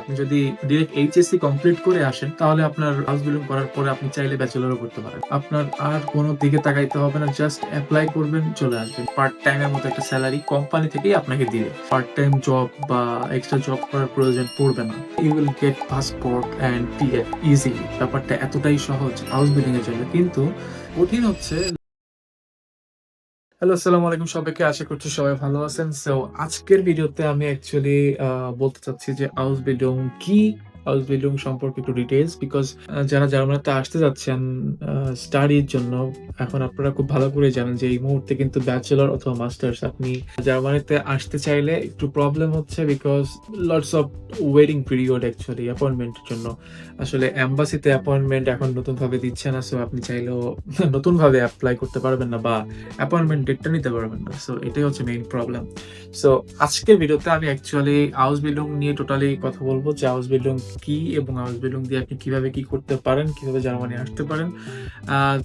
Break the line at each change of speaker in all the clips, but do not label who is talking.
আপনি যদি direct HSC complete করে আসেন, তাহলে আপনার হাউস বিল্ডিং করার পরে আপনি চাইলে ব্যাচেলরও করতে পারেন। আপনার আর কোনো দিকে তাকাইতে হবে না জাস্ট অ্যাপ্লাই করবেন, চলে আসবেন। পার্ট টাইমের মতো একটা স্যালারি কোম্পানি থেকেই আপনাকে দিবে। পার্ট টাইম জব বা এক্সট্রা জব করার প্রয়োজন পড়বে না। You will get passport and PF easily ব্যাপারটা এতটাই সহজ হাউস বিল্ডিং এর জন্য। কিন্তু কঠিন হচ্ছে হ্যালো আসসালামু আলাইকুম সবাইকে আশা করছি সবাই ভালো আছেন। সো আজকের ভিডিওতে আমি অ্যাকচুয়ালি বলতে চাচ্ছি যে আউস বিল্ডিং কি হাউস বিল্ডিং সম্পর্কে একটু ডিটেলস বিকজ যারা জার্মানিতে আসতে যাচ্ছেন স্টাডির জন্য, এখন আপনারা খুব ভালো করে জানেন যে এই মুহূর্তে কিন্তু ব্যাচেলর অথবা মাস্টার্স আপনি জার্মানিতে আসতে চাইলে একটু প্রবলেম হচ্ছে because lots of waiting period actually অ্যাপয়েন্টমেন্টের জন্য। আসলে অ্যাম্বাসিতে অ্যাপয়েন্টমেন্ট এখন নতুনভাবে দিচ্ছে না সো আপনি চাইলেও নতুনভাবে অ্যাপ্লাই করতে পারবেন না বা অ্যাপয়েন্টমেন্ট ডেটটা নিতে পারবেন না সো এটাই হচ্ছে মেইন প্রবলেম সো আজকের ভিডিওতে আমি অ্যাকচুয়ালি হাউস বিল্ডিং নিয়ে টোটালি কথা বলব, যে হাউস বিল্ডিং কি এবং আউস বিল্ডিং দিয়ে আপনি কীভাবে কি করতে পারেন, কীভাবে জার্মানি আসতে পারেন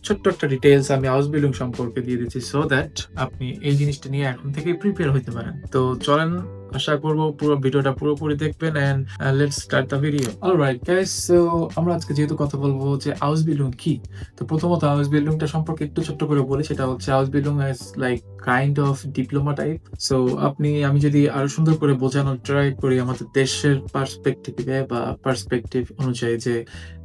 ছোট্ট একটা ডিটেলস আমি আউস বিল্ডিং সম্পর্কে দিয়ে দিচ্ছি সো দ্যাট আপনি এই জিনিসটা নিয়ে এখন থেকেই প্রিপেয়ার হতে পারেন। তো চলেন আশা করব পুরো ভিডিওটা পুরোপুরি দেখবেন and let's start the video alright guys so আমরা আজকে যেহেতু কথা বলব যে হাউস বিল্ডিং কি, তো প্রথমত হাউস বিল্ডিংটা সম্পর্কে একটু ছোট্ট করে বলি, সেটা হচ্ছে house building as like kind of diploma type so আপনি, আমি যদি আরও সুন্দর করে বোঝানোর ট্রাই করি আমাদের দেশের পার্সপেক্টিভে বা পার্সপেক্টিভ অনুযায়ী যে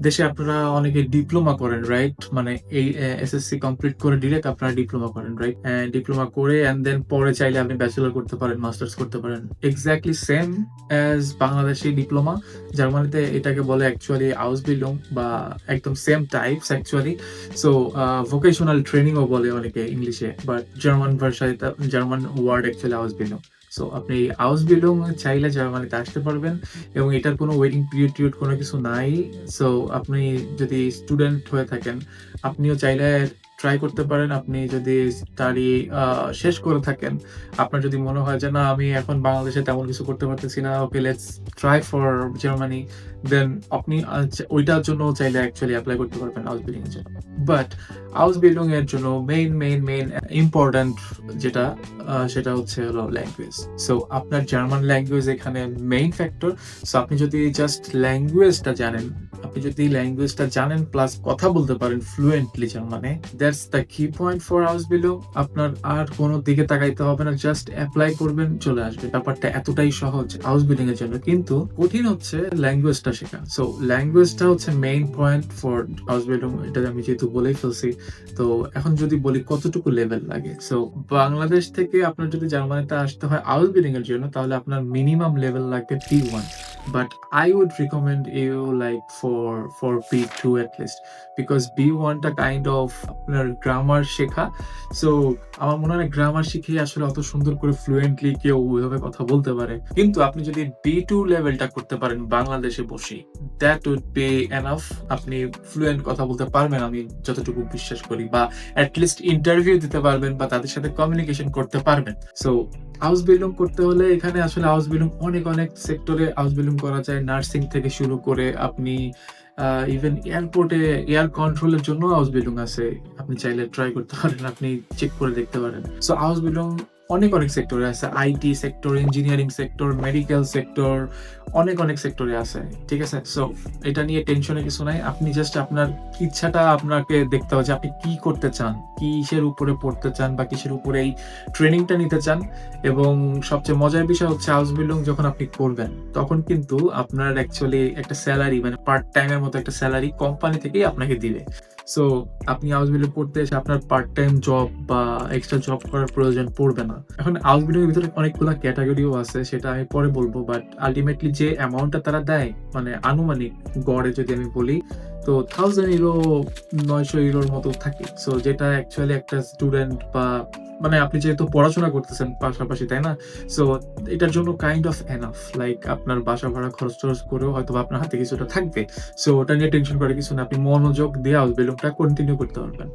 দেশে আপনারা অনেকে ডিপ্লোমা করেন রাইট মানে এই এসএসসি কমপ্লিট করে ডিরেক্ট আপনারা ডিপ্লোমা করেন রাইট ডিপ্লোমা করে এন্ড দেন পরে চাইলে আপনি ব্যাচেলর করতে পারেন মাস্টার্স করতে পারেন exactly same as Bangladeshi diploma জার্মানিতে এটাকে বলে অ্যাকচুয়ালি আউস বিল্ডিং বা একদম same types actually so vocational ট্রেনিংও বলে অনেকে ইংলিশে বাট জার্মান ভাষায় জার্মান ওয়ার্ড অ্যাকচুয়ালি আউস বিল্ডিং সো আপনি হাউস বিল্ডিং চাইলে জার্মানিতে আসতে পারবেন এবং এটার কোনো ওয়েটিং পিরিয়ড টিরিয়ড কোনো কিছু নাই। সো আপনি যদি স্টুডেন্ট হয়ে থাকেন, আপনিও চাইলে ট্রাই করতে পারেন। আপনি যদি স্টাডি শেষ করে থাকেন, আপনার যদি মনে হয় যে, না, আমি এখন বাংলাদেশে তেমন কিছু করতে পারতেছি না okay let's try for Germany then আপনি ওইটার জন্য চাইলে অ্যাকচুয়ালি অ্যাপ্লাই করতে পারবেন হাউস বিল্ডিং এর জন্য। বাট হাউস বিল্ডিং এর জন্য মেইন মেইন মেইন ইম্পর্ট্যান্ট যেটা সেটা হচ্ছে হলো ল্যাঙ্গুয়েজ সো আপনার জার্মান ল্যাঙ্গুয়েজ এখানে মেইন ফ্যাক্টর সো আপনি যদি জাস্ট ল্যাঙ্গুয়েজটা জানেন আপনি যদি ল্যাঙ্গুয়েজটা জানেন প্লাস কথা বলতে পারেন ফ্লুয়েন্টলি জার্মানে that's the key point for house building আপনার আর কোনো দিকে তাকাইতে হবে না জাস্ট অ্যাপ্লাই করবেন, চলে আসবে। ব্যাপারটা এতটাই সহজ হাউস বিল্ডিং এর জন্য, কিন্তু কঠিন হচ্ছে ল্যাঙ্গুয়েজটা শেখা। সো ল্যাঙ্গুয়েজটা হচ্ছে main point for house building এটা আমি যেহেতু বলেই ফেলছি, তো এখন যদি বলি কতটুকু লেভেল লাগে। সো বাংলাদেশ থেকে আপনার যদি জার্মানিতে আসতে হয় হাউস বিল্ডিং এর জন্য, তাহলে আপনার মিনিমাম লেভেল লাগবে B one but I would recommend you like for for B two at least because B kind of আপনার গ্রামার শেখা। সো আমার মনে হয় গ্রামার শিখে আসলে অত সুন্দর করে ফ্লুয়েন্টলি কেউ ওইভাবে কথা বলতে পারে। কিন্তু আপনি যদি বি টু লেভেলটা করতে পারেন বাংলাদেশে বসে দ্যাট উড বি এনাফ আপনি ফ্লুয়েন্ট কথা বলতে পারবেন, আমি যতটুকু বিশ্বাস করি, বা অ্যাটলিস্ট ইন্টারভিউ দিতে পারবেন, বা তাদের সাথে কমিউনিকেশন করতে পারবেন। সো হাউস বিল্ডিং করতে হলে এখানে আসলে হাউস বিল্ডিং অনেক অনেক সেক্টরে হাউস বিল্ডিং করা যায়। নার্সিং থেকে শুরু করে আপনি ইভেন এয়ারপোর্টে এয়ার কন্ট্রোলের জন্য হাউস বিল্ডিং আছে। আপনি চাইলে ট্রাই করতে পারেন, আপনি চেক করে দেখতে পারেন। সো হাউস বিল্ডিং অনেক অনেক সেক্টরে আছে। IT sector engineering sector medical sector অনেক অনেক সেক্টরে আছে। ঠিক আছে? সো এটা নিয়ে টেনশনের কিছু নাই। আপনি জাস্ট আপনার ইচ্ছাটা আপনাকে দেখতে হবে যে আপনি কি করতে চান, কিসের উপরে পড়তে চান বা কিসের উপরে এই ট্রেনিংটা নিতে চান। এবং সবচেয়ে মজার বিষয় হচ্ছে হাউস বিল্ডিং যখন আপনি করবেন, তখন কিন্তু আপনার অ্যাকচুয়ালি একটা স্যালারি মানে পার্ট টাইমের মতো একটা স্যালারি কোম্পানি থেকেই আপনাকে দিবে। সো আপনি হাউস বিল্ডিং করতে এসে আপনার পার্ট টাইম জব বা এক্সট্রা জব করার প্রয়োজন পড়বে না। এখন আউটবিডের ভিতরে অনেকগুলো ক্যাটাগরিও আছে, সেটা আমি পরে বলব বাট আলটিমেটলি যে অ্যামাউন্টটা তারা দেয় মানে আনুমানিক গড়ে যদি আমি বলি, তো থাউজেন্ড ইউরো নয়শো ইউরোর মতো থাকে। সো যেটা অ্যাকচুয়ালি একটা স্টুডেন্ট বা মানে আপনি যেহেতু পড়াশোনা করতেছেন পাশাপাশি, তাই না? সো এটার জন্য কাইন্ড অফ এনাফ লাইক আপনার বাসা ভাড়া, খরচ টরচ করেও হয়তো আপনার হাতে কিছুটা থাকবে। সো ওটা নিয়ে টেনশন করে কিছু না, আপনি মনোযোগ দিয়ে হাউস বিল্ডিংটা কন্টিনিউ করতে পারবেন।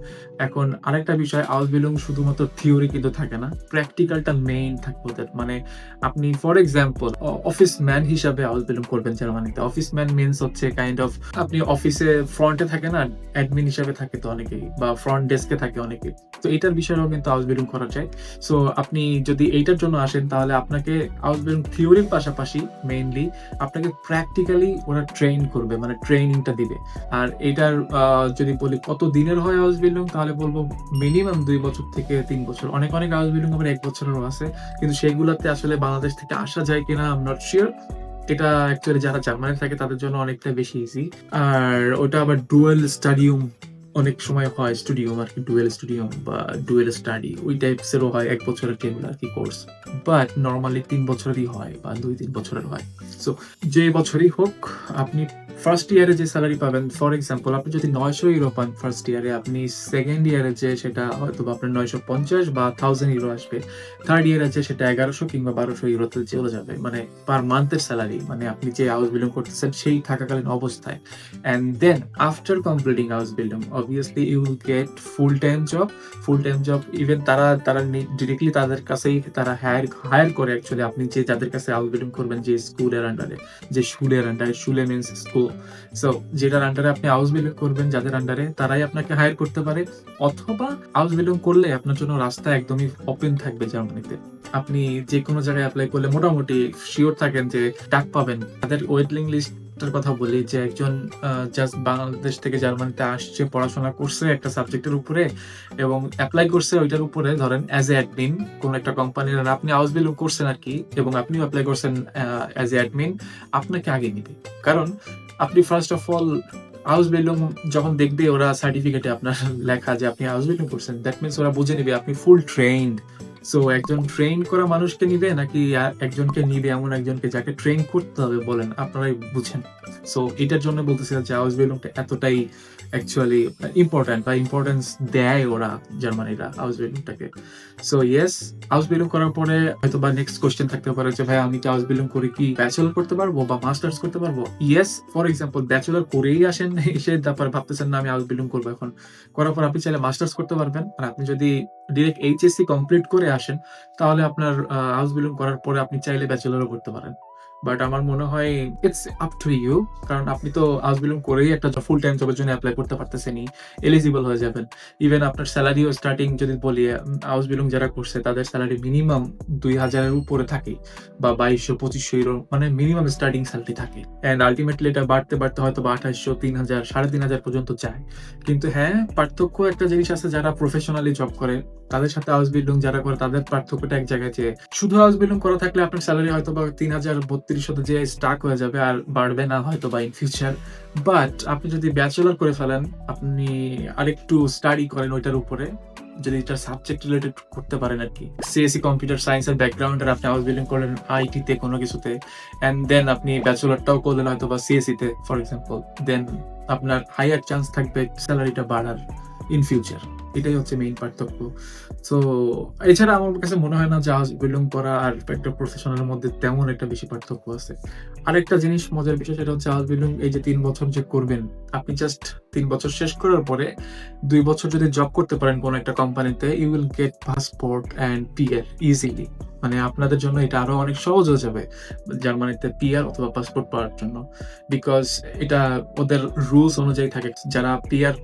এখন আরেকটা বিষয় হাউস বিল্ডিং শুধুমাত্র থিওরি কিন্তু থাকে না প্র্যাকটিক্যালটা মেইন থাকবে ওদের। মানে আপনি ফর এক্সাম্পল অফিস ম্যান হিসাবে আউস বিল্ডিং করবেন জার্মানিতে। অফিস ম্যান মিনস হচ্ছে কাইন্ড অফ আপনি অফিসে ফ্রন্টে থাকে না অ্যাডমিন হিসাবে থাকে তো অনেকেই, বা ফ্রন্ট ডেস্কে থাকে অনেকেই। তো এটার বিষয়েও কিন্তু হাউস বিল্ডিং করা যায় সো আপনি যদি এইটার জন্য আসেন, তাহলে আপনাকে হাউস থিওরির পাশাপাশি মেইনলি আপনাকে প্র্যাকটিক্যালি ওরা ট্রেন করবে মানে ট্রেনিংটা দিবে। আর এটার যদি বলি কত দিনের হয় হাউস বিল্ডিং তাহলে বলব মিনিমাম দুই বছর থেকে তিন বছর। অনেক অনেক হাউস বিল্ডিং আবার এক বছরেরও আছে। কিন্তু সেগুলোতে আসলে বাংলাদেশ থেকে আসা যায় কিনা আম নট শিওর এটা অ্যাকচুয়ালি যারা জার্মানি থাকে, তাদের জন্য অনেকটা বেশি ইজি আর ওটা আবার ডুয়েল স্টাডিয়াম অনেক সময় হয় স্টুডিও আর কি ডুয়েল স্টুডিও বা ডুয়েল স্টাডি ওই টাইপসেরও হয় এক বছরের টেবিল আর কি কোর্স বাট নর্মালি তিন বছরেরই হয় বা দুই তিন বছরের হয়। সো যে বছরই হোক, আপনি ফার্স্ট ইয়ারে যে স্যালারি পাবেন ফর এক্সাম্পল আপনি যদি নয়শো ইউরো পান ফার্স্ট ইয়ারে আপনি সেকেন্ড ইয়ারে যে সেটা হয়তো বা আপনার নয়শো পঞ্চাশ বা থাউজেন্ড ইউরো আসবে থার্ড ইয়ারে যে সেটা এগারোশো কিংবা বারোশো ইউরোতে চলে যাবে মানে পার মান্থের স্যালারি মানে আপনি যে হাউস বিল্ডিং করতেছেন সেই থাকাকালীন অবস্থায়। And then after completing house building obviously you will get full time job full time job even তারা তারা ডিরেক্টলি তাদের কাছেই তারা হায়ার হায়ার করে অ্যাকচুয়ালি আপনি যে যাদের কাছে হাউস বিল্ডিং করবেন, যে স্কুলের আন্ডারে যে স্কুলের আন্ডারে স্কুলে মিনস স্কুল সো যেটার আন্ডারে আপনি হাউস বিল্ডিং করবেন, যাদের আন্ডারে তারাই আপনাকে হায়ার করতে পারে। অথবা হাউস বিল্ডিং করলে আপনার জন্য রাস্তা একদমই ওপেন থাকবে জার্মানিতে। আপনি যে কোনো জায়গায় অ্যাপ্লাই করলে মোটামুটি শিওর থাকেন যে ডাক পাবেন। তাদের ওয়েটিং লিস্টের কথা বলি যে, একজন জাস্ট বাংলাদেশ থেকে জার্মানিতে আসছে, পড়াশোনা করছে একটা সাবজেক্টের উপরে এবং অ্যাপ্লাই করছে ওইটার উপরে। ধরেন অ্যাজ এ অ্যাডমিন কোন একটা কোম্পানির আপনি হাউস বিল্ডিং করছেন আর কি, এবং আপনিও অ্যাপ্লাই করছেন অ্যাজ এ অ্যাডমিন আপনাকে আগে নিবে। কারণ আপনি first of all house building যখন দেখবে ওরা সার্টিফিকেটে আপনার লেখা যে আপনি হাউস বিল্ডিং করছেন দ্যাট মিনস ওরা বুঝে নেবে আপনি ফুল ট্রেন্ড সো একজন ট্রেন করা মানুষকে নিবে নাকি একজনকে নিবে? এমন একজনকে যাকে ট্রেন করতে হবে বলেন, আপনারাই বুঝেন। সো এটার জন্য বলতেছি যে হাউস বিল্ডিংটা এতটাই অ্যাকচুয়ালি ইম্পর্ট্যান্ট বা ইম্পর্টেন্স দেয় ওরা, জার্মানিরা হাউস বিল্ডিংটাকে সো ইয়েস হাউস বিল্ডিং করার পরে হয়তো বা নেক্সট কোশ্চেন থাকতে পারে যে, ভাই, আমি কি হাউস বিল্ডিং করে কি ব্যাচেলর করতে পারব বা মাস্টার্স করতে পারব? ইয়েস ফর এক্সাম্পল ব্যাচেলর করেই আসেন, এসে তারপর ভাবতেছেন, না, আমি হাউস বিল্ডিং করব এখন। করার পর আপনি চাইলে মাস্টার্স করতে পারবেন। আর আপনি যদি ডিরেক্ট এইচএসসি কমপ্লিট করে আসেন। তাহলে আপনার হাউস বিল্ডিং করার পরে আপনি চাইলে ব্যাচেলরও করতে পারেন। বাট আমার মনে হয় ইটস আপ টু ইউ কারণ আপনি তো হাউস বিল্ডিং করেই একটা ফুল টাইম জবের জন্য অ্যাপ্লাই করতে পারতেছেনই এলিজিবল হয়ে যাবেন। ইভেন আপনার স্যালারিও স্টার্টিং যদি বলি হাউস বিল্ডিং যারা করছে তাদের স্যালারি মিনিমাম দুই হাজারের উপরে থাকে বা বাইশশো, পঁচিশশো ইউরো মানে মিনিমাম স্টার্টিং স্যালারি থাকে। অ্যান্ড আলটিমেটলি এটা বাড়তে বাড়তে হয়তো বা আঠাশশো তিন হাজার সাড়ে তিন হাজার পর্যন্ত যায়। কিন্তু হ্যাঁ পার্থক্য একটা জিনিস আছে, যারা প্রফেশনালি জব করে, তাদের সাথে হাউস বিল্ডিং যারা করে, তাদের এক জায়গায় যে শুধু হাউস বিল্ডিং করা থাকলে আপনার স্যালারি হয়তো বা তিন হাজার বত্রিশশো যে স্টাক হয়ে যাবে আর বাড়বে না হয়তো বা ইন ফিউচার বাট আপনি যদি ব্যাচেলর করে ফেলেন, আপনি আরেকটু স্টাডি করেন ওইটার উপরে, যদি এটা সাবজেক্ট রিলেটেড করতে পারেন আর কি। সিএসসি কম্পিউটার সায়েন্সের ব্যাকগ্রাউন্ডের আপনি হাউস বিল্ডিং করলেন আইটি তে কোনো কিছুতে অ্যান্ড দেন আপনি ব্যাচেলরটাও করলেন হয়তো বা সিএসসি তে ফর এক্সাম্পল দেন আপনার হাইয়ার চান্স থাকবে স্যালারিটা বাড়ার ইন ফিউচার এটাই হচ্ছে মেইন পার্থক্য। তো এছাড়া আমার কাছে মনে হয় না হাউস বিল্ডিং করা আর একটা প্রফেশনালের মধ্যে তেমন একটা বেশি পার্থক্য আছে। আরেকটা জিনিস মজার বিষয় সেটা হচ্ছে জাহাজ বিল্ডিং এই যে তিন বছর যে করবেন, আপনি জাস্ট তিন বছর শেষ করার পরে দুই বছর যদি জব করতে পারেন কোনো একটা কোম্পানিতে you will get passport and PL easily মানে আপনাদের জন্য এটা আরও অনেক সহজ হয়ে যাবে জার্মানিতে পিআর অথবা পাসপোর্ট পাওয়ার জন্য। বিকজ এটা ওদের রুলস অনুযায়ী থাকে। যারা পিআর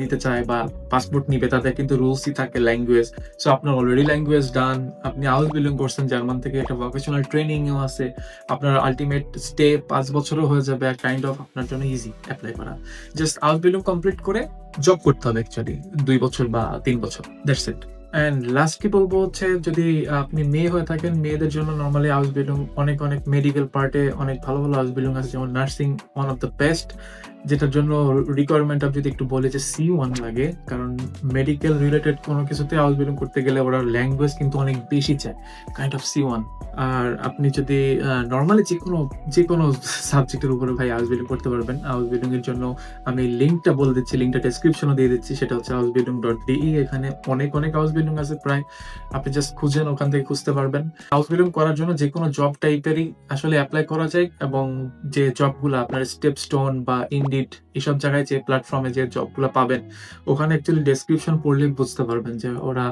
নিতে চায় বা পাসপোর্ট নিবে, তাদের কিন্তু রুলসই থাকে ল্যাঙ্গুয়েজ সো আপনার অলরেডি ল্যাঙ্গুয়েজ ডান আপনি হাউস বিল্ডিং করছেন, জার্মান থেকে একটা ভোকেশনাল ট্রেনিংও আছে। আপনার আলটিমেট স্টে পাঁচ বছরও হয়ে যাবে কাইন্ড অফ আপনার জন্য ইজি অ্যাপ্লাই করা। জাস্ট হাউস বিল্ডিং কমপ্লিট করে জব করতে হবে অ্যাকচুয়ালি দুই বছর বা তিন বছর দ্যাটস ইট অ্যান্ড লাস্ট কি বলব হচ্ছে, যদি আপনি মেয়ে হয়ে থাকেন, মেয়েদের জন্য নর্মালি হাউস বিল্ডিং অনেক অনেক মেডিকেল পার্টে অনেক ভালো ভালো হাউস বিল্ডিং আছে, যেমন nursing one of the best যেটার জন্য রিকোয়ারমেন্ট আমি যদি একটু বলি যে সি ওয়ান লাগে, কারণ মেডিকেল রিলেটেড কোনো কিছুতে হাউস বিল্ডিং করতে গেলে ওরা ল্যাঙ্গুয়েজ কিন্তু অনেক বেশি চায় কাইন্ড অফ সি ওয়ান আর আপনি যদি নর্মালি যে কোনো যে কোনো সাবজেক্টের উপরে ভাই হাউস বিল্ডিং করতে পারবেন। হাউস বিল্ডিং এর জন্য আমি লিঙ্কটা বলে দিচ্ছি লিঙ্কটা ডেসক্রিপশনও দিয়ে দিচ্ছি, সেটা হচ্ছে হাউস বিল্ডিং ডট ডিই এখানে অনেক অনেক হাউস বিল্ডিং আছে প্রায়। আপনি জাস্ট খুঁজেন, ওখান থেকে খুঁজতে পারবেন। হাউস বিল্ডিং করার জন্য যে কোনো জব টাইপেরই আসলে অ্যাপ্লাই করা যায় এবং যে জবগুলো আপনার স্টেপ স্টোন বা ইন্ডিড এইসব জায়গায় যে প্ল্যাটফর্মে যে জবগুলো পাবেন, ওখানে অ্যাকচুয়ালি ডেসক্রিপশন পড়লে বুঝতে পারবেন যে ওরা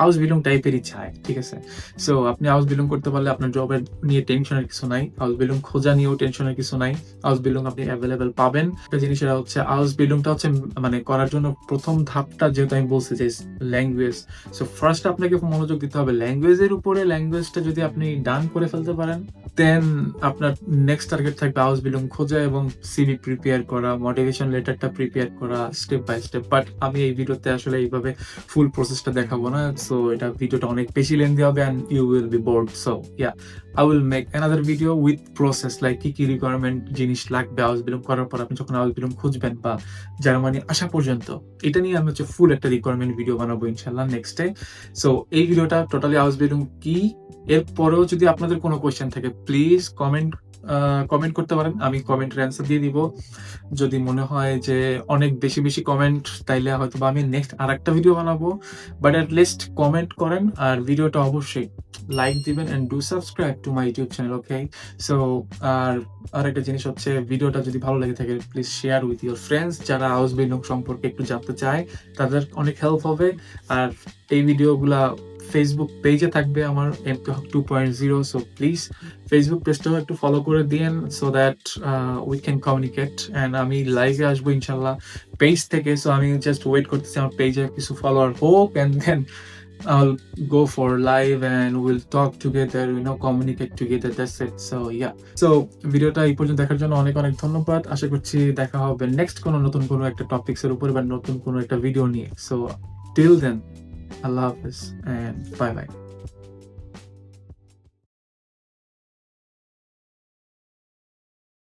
হাউস বিলং টাইপেরই চায় ঠিক আছে? সো আপনি হাউস বিলং করতে পারলে আপনার জবের নিয়ে টেনশনের কিছু নাই। হাউস বিলং খোঁজা নিয়েও টেনশনের কিছু নাই। হাউস বিলং আপনি অ্যাভেলেবেল পাবেন। একটা জিনিস সেটা হচ্ছে হাউস বিলংটা হচ্ছে মানে করার জন্য প্রথম ধাপটা যেহেতু আমি বলছি যে ল্যাঙ্গুয়েজ সো ফার্স্ট আপনাকে মনোযোগ দিতে হবে ল্যাঙ্গুয়েজের উপরে। ল্যাঙ্গুয়েজটা যদি আপনি ডান করে ফেলতে পারেন দেন আপনার নেক্সট টার্গেট থাকবে হাউস বিলং খোঁজা এবং সিভি প্রিপেয়ার করা মোটিভেশন লেটারটা প্রিপেয়ার করা স্টেপ বাই স্টেপ বাট আমি এই ভিডিওতে আসলে এইভাবে ফুল প্রসেসটা দেখাবো না। সো এটা ভিডিওটা অনেক বেশি লেন্দি হবে and you will be bored so ya I will make another video with process like কি কি রিকোয়ারমেন্ট জিনিস লাগবে হাউস বিলং করার পর আপনি যখন হাউস বিলং খুঁজবেন বা জার্মানি আসা পর্যন্ত, এটা নিয়ে আমি হচ্ছে ফুল একটা রিকোয়ারমেন্ট ভিডিও বানাবো ইনশাল্লাহ নেক্সট ডে সো এই ভিডিওটা টোটালি হাউস বিলং কি? এরপরেও যদি আপনাদের কোনো কোয়েশ্চেন থাকে প্লিজ কমেন্ট কমেন্ট করতে পারেন। আমি কমেন্টের অ্যান্সার দিয়ে দিব। যদি মনে হয় যে অনেক বেশি বেশি কমেন্ট তাইলে হয়তো বা আমি নেক্সট আর একটা ভিডিও বানাবো। বাট অ্যাট লিস্ট কমেন্ট করেন আর ভিডিওটা অবশ্যই লাইক দিবেন and do subscribe to my YouTube channel okay so আর আরেকটা জিনিস হচ্ছে ভিডিওটা যদি ভালো লেগে থাকে please share with your friends যারা হাউস বিল্ডিং সম্পর্কে একটু জানতে চায়, তাদের অনেক হেল্প হবে। আর এই ভিডিওগুলা ফেসবুক পেজে থাকবে আমার MP Haque two point zero so please Facebook পেজটাও একটু ফলো করে দিয়েন so that we can communicate and আমি লাইভে আসব ইনশাল্লাহ পেজ থেকে সো আমি জাস্ট ওয়েট করতেছি আমার পেজে কিছু ফলোয়ার হোক and then I'll go for live and we'll talk together, you know, communicate together. That's it. So yeah. So ভিডিওটা এই পর্যন্ত দেখার জন্য অনেক অনেক ধন্যবাদ আশা করছি দেখা হবে নেক্সট কোনো নতুন কোনো একটা টপিক্স এর উপর বা নতুন কোনো একটা ভিডিও নিয়ে সো টিল দেন আল্লাহ হাফেজ এন্ড বাই বাই